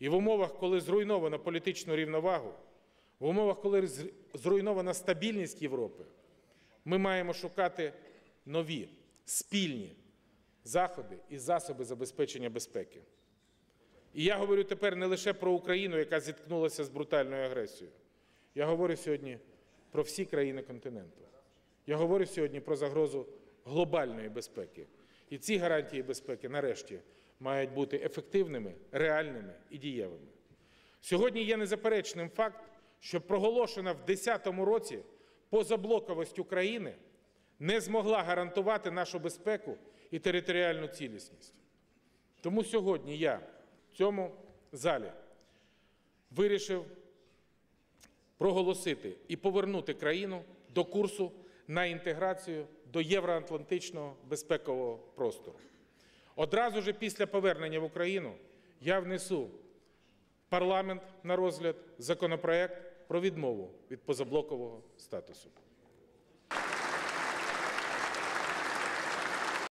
І в умовах, коли зруйновано політичну рівновагу, в умовах, коли зруйнована стабільність Європи, ми маємо шукати нові спільні заходи і засоби забезпечення безпеки. І я говорю тепер не лише про Україну, яка зіткнулася з брутальною агресією. Я говорю сьогодні про всі країни континенту. Я говорю сьогодні про загрозу глобальної безпеки. І ці гарантії безпеки, нарешті, мають бути ефективними, реальними і дієвими. Сьогодні є незаперечним факт, що проголошена в 2010 році позаблоковість України не змогла гарантувати нашу безпеку і територіальну цілісність. Тому сьогодні я в цьому залі вирішив проголосити і повернути країну до курсу на інтеграцію до євроатлантичного безпекового простору. Одразу ж після повернення в Україну я внесу парламент на розгляд законопроект про відмову від позаблокового статусу.